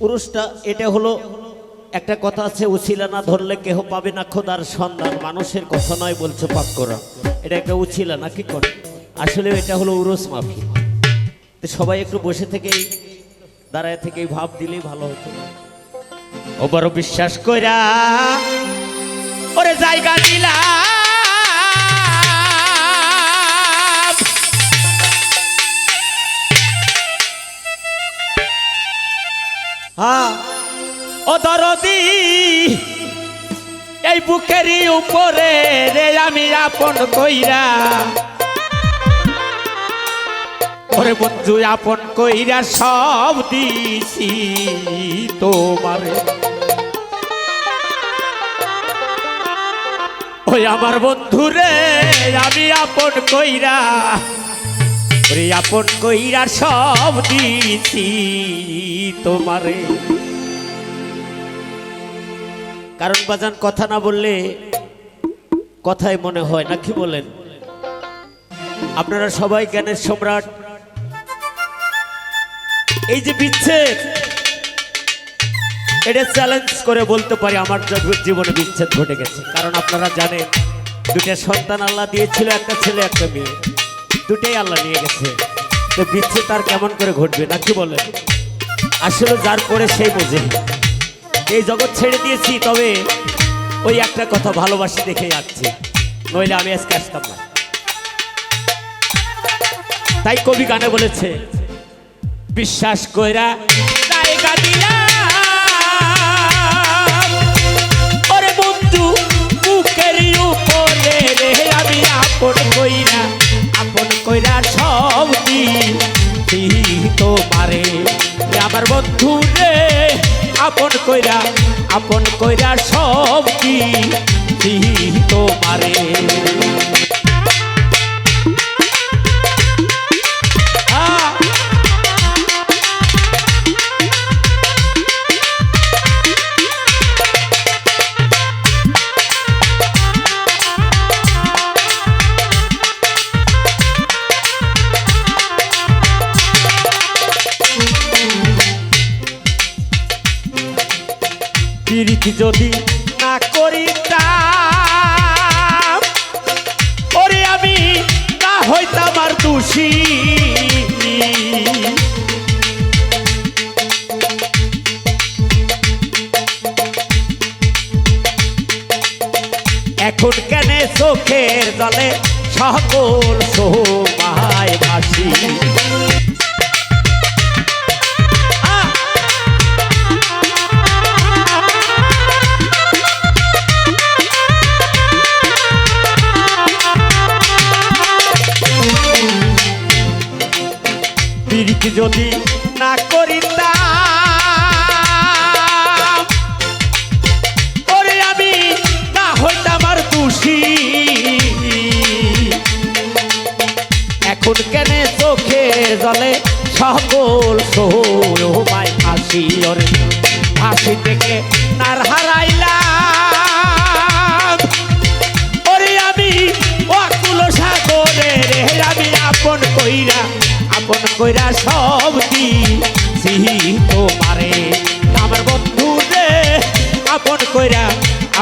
পুরুষটা, এটা হলো একটা কথা আছে, উছিলা না ধরলে কেহ পাবে না খোদার সন্ধান। মানুষের কথা নয় বলছে পাক করা। এটা একটা উছিলা না কি করে? আসলে এটা হলো উরস মাফি। সবাই একটু বসে থেকেই, দাঁড়ায় থেকেই ভাব দিলেই ভালো হতো। ও বড় বিশ্বাস কইরা, ওরে জায়গা দিলাম হ্যাঁ। এই বুকেরই উপরে রে আমি আপন কইরা। ওরে বন্ধু, আপন কইরা সব দিছি তোমারে। ওই আমার বন্ধু রে, আমি আপন কইরা। ওরে আপন কইরা সব দিছি তোমারে। কারণ বাজান কথা না বললে কথাই মনে হয় না, কি বলেন? আপনারা সবাই জ্ঞানের সম্রাট। এই যে বিচ্ছেদ, এটা চ্যালেঞ্জ করে বলতে পারি, আমার জীবনে বিচ্ছেদ ঘটে গেছে। কারণ আপনারা জানেন দুটা সন্তান আল্লাহ দিয়েছিল, একটা ছেলে, একটা মেয়ে। দুটাই আল্লাহ নিয়ে গেছে। তো বিচ্ছেদ আর কেমন করে ঘটবে না, কি বলেন? আসলে যার পরে সেই বোঝে। এই জগৎ ছেড়ে দিয়েছি, তবে ওই একটা কথা ভালোবাসি দেখে যাচ্ছে। নইলে আমি আজকে আসতাম না। তাই কবি গানে বলেছে, বিশ্বাস কইরা জায়গা দিলাম আমার বন্ধু রে আপন কইরা আপন কইরা সব দিই যদি না করিতাম ওরে আমি না হইতাম আর দোষী। প্রীতি যদি না করিতাম, ওরে আমি না হইতাম আর দোষী। এখন কেন চোখে জলে সকল সোমায় ফাঁসি, ওরে ফাঁসি থেকে নার হারাইলাম। ওরে আমি সাগরে আমি আপন কইরা আপন কইরা সব দিছি তোমারে আমার বন্ধু রে আপন কইরা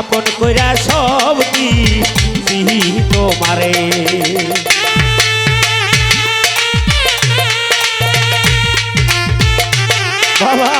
আপন কইরা সব দিছি তোমারে বাবা।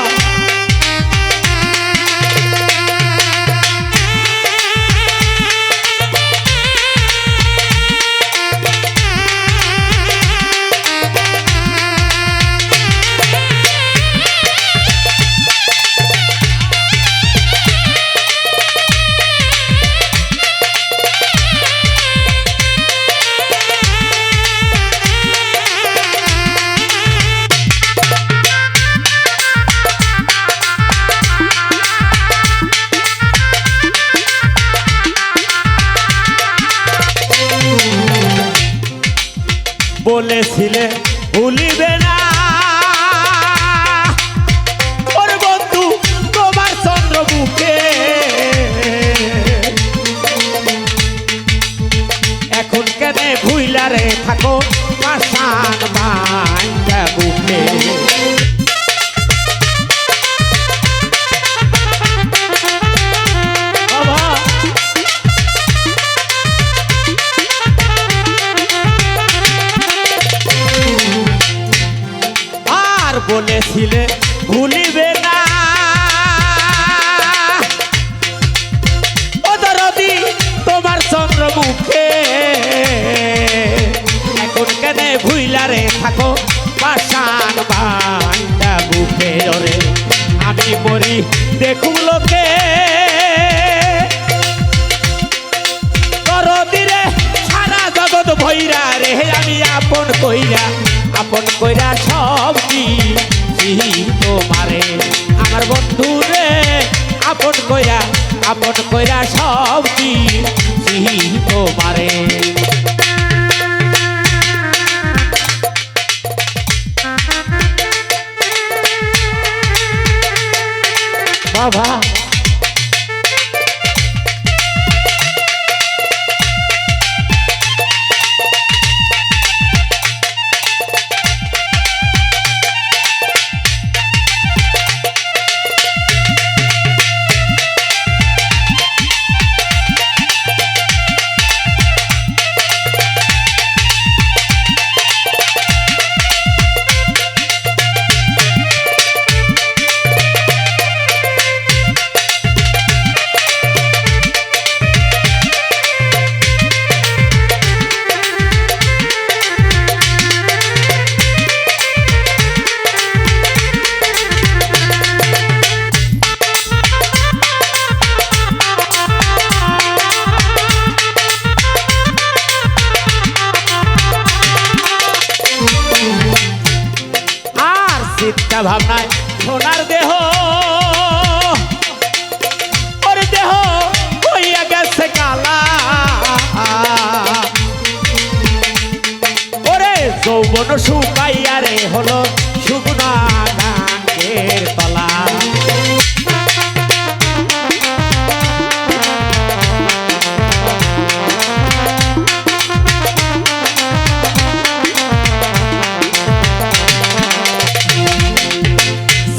থাকো পাশান বান্ডা বুকে ওরে আমি মরি দেখুন লোকে। করদিরে সারা জগৎ ভৈরা রে, আমি আপন কইরা আপন কইরা সব কি তোমারে। আমার বন্ধু রে, আপন কইরা আপন কইরা সব কি তোমারে। চিন্তা ভাবনায় সোনার দেহ। ওর দেহ হইয়া গেছে কালা। ওরে যৌবন শুকাইয়া হলো শুকনা গাঙ্গের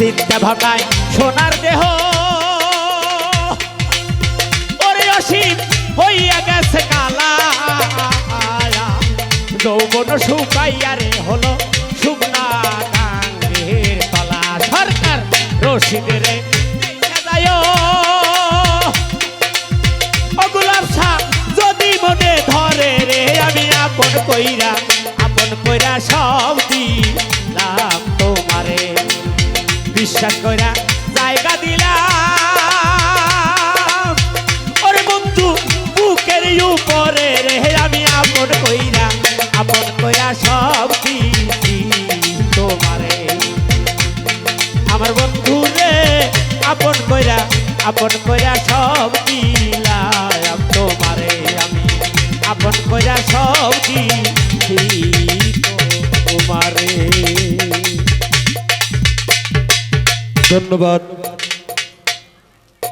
চিন্তা ভাবনায় সোনার দেহ। ওরে অসীম, হইয়া গেছে কালা। যৌবন শুকাইয়া রে হলো শুকনা গাঙ্গের তলা। সরকার রশিদের যদি মনে ধরে রে, আমি আপন কইরা আপন কইরা সব তোমারে বিশ্বাস কইরা জায়গা দিলাম। ওরে বন্ধু, বুকের উপরে রে, আমি আপন কইরা আপন কইরা সব দিছি তোমারে। আমার বন্ধু রে, আপন কইরা আপন কইরা সব দিলাম তোমারে। আমি আপন কইরা সব দিছি তোমারে। ধন্যবাদ।